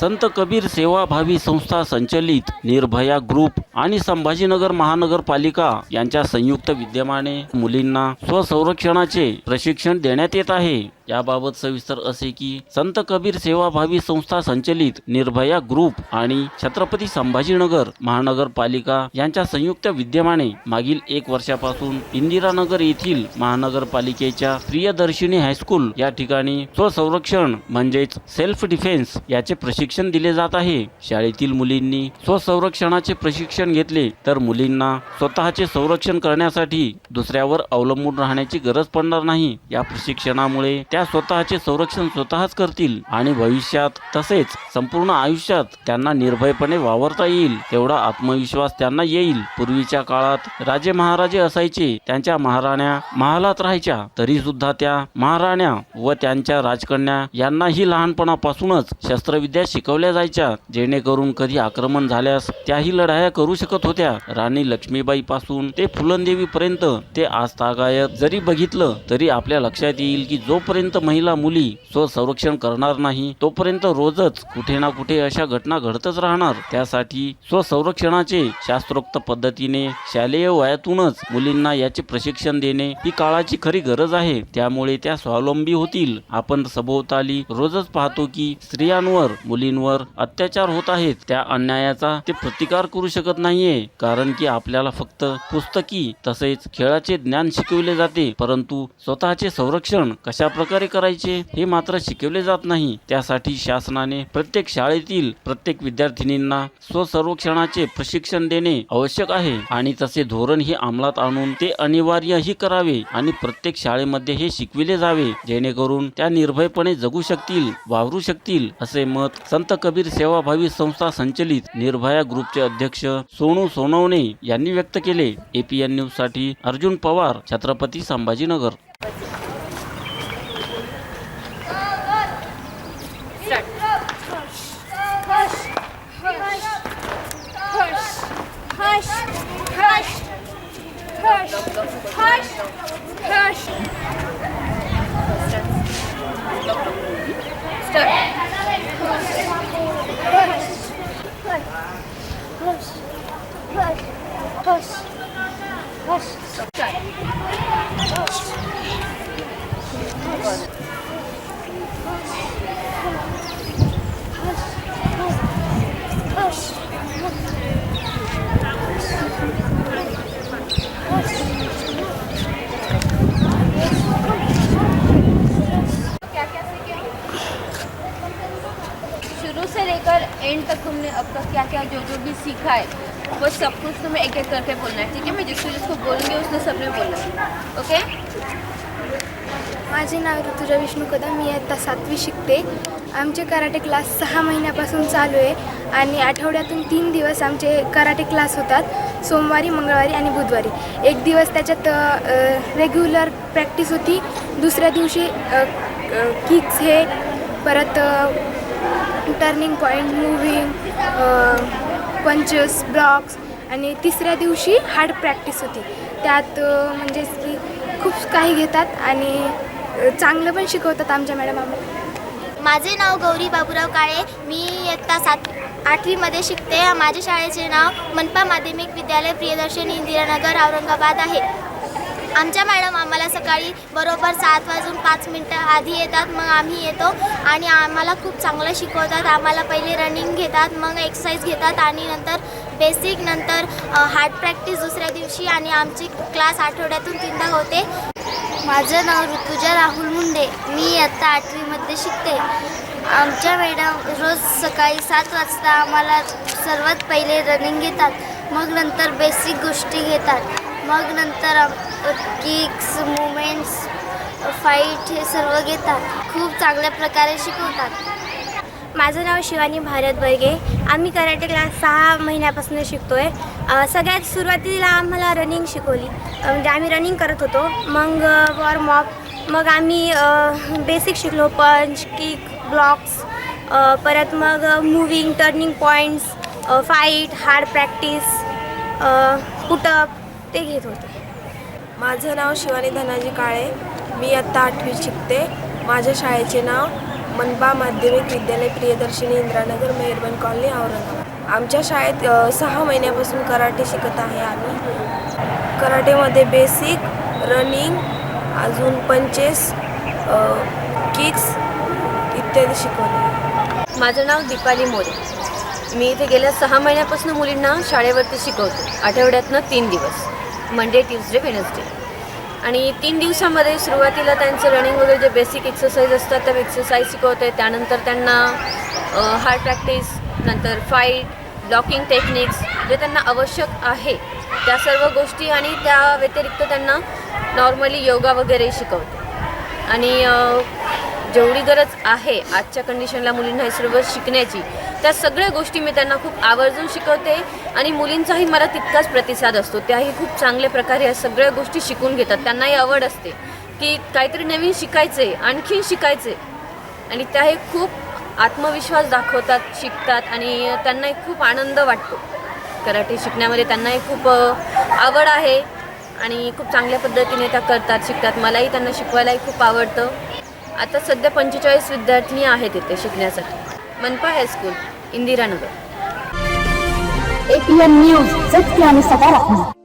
संत कबीर सेवाभावी संस्था संचलित निर्भया ग्रुप आणि संभाजीनगर महानगरपालिका यांच्या संयुक्त विद्यमाने मुलींना स्वसंरक्षणाचे प्रशिक्षण देण्यात येत आहे. याबाबत सविस्तर असे की संत कबीर सेवाभावी संस्था संचलित निर्भया ग्रुप आणि छत्रपती संभाजीनगर महानगरपालिका यांच्या संयुक्त विद्यमाने मागील एक वर्षापासून इंदिरानगर येथील महानगरपालिकेच्या प्रियदर्शिनी हायस्कूल या ठिकाणी स्वसंरक्षण म्हणजेच सेल्फ डिफेन्स याचे प्रशिक्षण दिले जात आहे. शाळेतील मुलींनी स्वसंरक्षणाचे प्रशिक्षण घेतले तर मुलींना स्वतःचे संरक्षण करण्यासाठी दुसऱ्यावर अवलंबून राहण्याची गरज पडणार नाही. या प्रशिक्षणामुळे त्या त्या स्वतःचे संरक्षण स्वतःच करतील आणि भविष्यात तसेच संपूर्ण आयुष्यात त्यांना निर्भयपणे वावरता येईल तेवढा आत्मविश्वास त्यांना येईल. पूर्वीच्या काळात राजे महाराजे असायचे त्यांच्या महाराण्या महालात राहायच्या तरी सुद्धा त्या महाराण्या व त्यांच्या राजकन्या यांनाही लहानपणापासूनच शस्त्रविद्या शिकवल्या जायच्या. जेणेकरून कधी आक्रमण झाल्यास त्याही लढाया करू शकत होत्या. राणी लक्ष्मीबाई पासून ते फुलंदेवी पर्यंत ते आजतागायत जरी बघितलं तरी आपल्या लक्षात येईल की जोपर्यंत महिला मुली स्वसंरक्षण करणार नाही तोपर्यंत रोजच कुठे ना कुठे अशा घटना घडतच राहणार. त्यासाठी स्वसंरक्षणाचे शास्त्रोक्त पद्धतीने शालेय वयातूनच मुलींना याचे प्रशिक्षण देणे ही काळाची खरी गरज आहे. त्यामुळे त्या स्वावलंबी होतील. आपण सभोवताली रोजच पाहतो की स्त्रियांवर मुलींवर अत्याचार होत आहेत. त्या अन्यायाचा ते प्रतिकार करू शकत नाहीये. कारण की आपल्याला फक्त पुस्तकी तसेच खेळाचे ज्ञान शिकवले जाते. परंतु स्वतःचे संरक्षण कशा प्रकारे करायचे हे मात्र शिकवले जात नाही. त्यासाठी शासनाने प्रत्येक शाळेतील प्रत्येक विद्यार्थिनींना स्वसंरक्षणाचे प्रशिक्षण देणे आवश्यक आहे आणि तसे धोरण हे अंमलात आणून ते अनिवार्यही करावे आणि प्रत्येक शाळेमध्ये हे शिकविले जावे जेणेकरून त्या निर्भयपणे जगू शकतील वावरू शकतील असे मत संत कबीर सेवाभावी संस्था संचलित निर्भया ग्रुपचे अध्यक्ष सोनू सोनवणे यांनी व्यक्त केले. एपीएन न्यूजसाठी Arjun Pawar Chhatrapati Sambhajinagar. Taş. Taş. Taş. क्या क्या जो जो भी सीखा है वो सब कुछ तुम्हें एक एक करके बोलना है ठीक है? मैं जिसको जिसको बोलूँगी उसने सबने बोलना है ओके? माझे नाव ऋतुजा विष्णू कदम मी आता सातवी शिकते. आमचे कराटे क्लास सहा महिन्यापासून चालू आहे आणि आठवड्यातून तीन दिवस आमचे कराटे क्लास होतात सोमवारी मंगळवारी आणि बुधवारी. एक दिवस त्याच्यात रेग्युलर प्रॅक्टिस होती. दुसऱ्या दिवशी किक्स हे परत turning point moving punches blocks आणि तिसऱ्या दिवशी हार्ड प्रॅक्टिस होती. त्यात म्हणजेच की खूप काही घेतात आणि चांगलं पण शिकवतात आमच्या मॅडम आम्हाला माझे नाव गौरी बाबूराव काळे. मी इयत्ता सात आठवीमध्ये शिकते. माझ्या शाळेचे नाव मनपा माध्यमिक विद्यालय प्रियदर्शनी इंदिरानगर औरंगाबाद आहे. आमच्या मॅडम आम्हाला सकाळी बरोबर सात वाजून पाच मिनटं आधी येतात मग आम्ही येतो. आणि आम्हाला खूप चांगलं शिकवतात. आम्हाला पहिले रनिंग घेतात मग एक्सरसाइज घेतात. आणि नंतर बेसिक नंतर हार्ड प्रॅक्टिस दुसऱ्या दिवशी. आणि आमची क्लास आठवड्यातून तीनदा होते. माझं नाव ऋतुजा राहुल मुंडे. मी आत्ता आठवीमध्ये शिकते. आमच्या मॅडम रोज सकाळी सात वाजता आम्हाला सर्वात पहिले रनिंग घेतात. मग नंतर बेसिक गोष्टी घेतात. मग नंतर किक्स मुमेंट्स फाईट हे सर्व घेतात. खूप चांगल्या प्रकारे शिकवतात. माझं नाव शिवानी भारत बर्गे आम्ही कराटे क्लास सहा महिन्यापासून शिकतो आहे सगळ्यात सुरुवातीला आम्हाला रनिंग शिकवली. म्हणजे आम्ही रनिंग करत होतो. मग वॉर्मअप मग आम्ही बेसिक शिकलो. पंच किक ब्लॉक्स परत मग moving turning points fight hard practice put up ते घेत होते. माझं नाव शिवानी धनाजी काळे. मी आत्ता आठवीत शिकते. माझ्या शाळेचे नाव मनबा माध्यमिक विद्यालय प्रियदर्शिनी इंद्रानगर मेहरबन कॉलनी औरंगाबाद. आमच्या शाळेत सहा महिन्यापासून कराटे शिकत आहे आम्ही. कराटेमध्ये बेसिक रनिंग अजून पंचेस किक्स इत्यादी शिकवले. माझं नाव दीपाली मोरे. मी इथे गेल्या सहा महिन्यापासून मुलींना शाळेवरती शिकवते. आठवड्यातनं तीन दिवस. मंडे ट्यूजडे वेनसडे आणि तीन दिवसामध्ये सुरुवातीला त्यांचं रनिंग वगैरे जे बेसिक एक्सरसाइज असतात त्या एक्सरसाइज शिकवते त्यानंतर त्यांना हार्ड प्रॅक्टिस नंतर फाईट ब्लॉकिंग टेक्निक्स जे त्यांना आवश्यक आहे त्या सर्व गोष्टी आणि त्या व्यतिरिक्त त्यांना नॉर्मली योगा वगैरे शिकवते. आणि जेवढी गरज आहे आजच्या कंडिशनला मुलींना हे सर्व शिकण्याची त्या सगळ्या गोष्टी मी त्यांना खूप आवर्जून शिकवते आणि मुलींचाही मला तितकाच प्रतिसाद असतो. त्याही खूप चांगल्या प्रकारे या सगळ्या गोष्टी शिकून घेतात. त्यांनाही आवड असते की काहीतरी नवीन शिकायचे आणखीन शिकायचे. आणि त्याही खूप आत्मविश्वास दाखवतात शिकतात आणि त्यांनाही खूप आनंद वाटतो. कराटे शिकण्यामध्ये त्यांनाही खूप आवड आहे आणि खूप चांगल्या पद्धतीने त्या करतात शिकतात. मलाही त्यांना शिकवायलाही खूप आवडतं. आता सध्या पंचेचाळीस विद्यार्थी आहेत इथे शिकण्यासाठी. मनपा हायस्कूल इंदिरानगर. एपीएन न्यूज सत्य आणि सकारात्मक.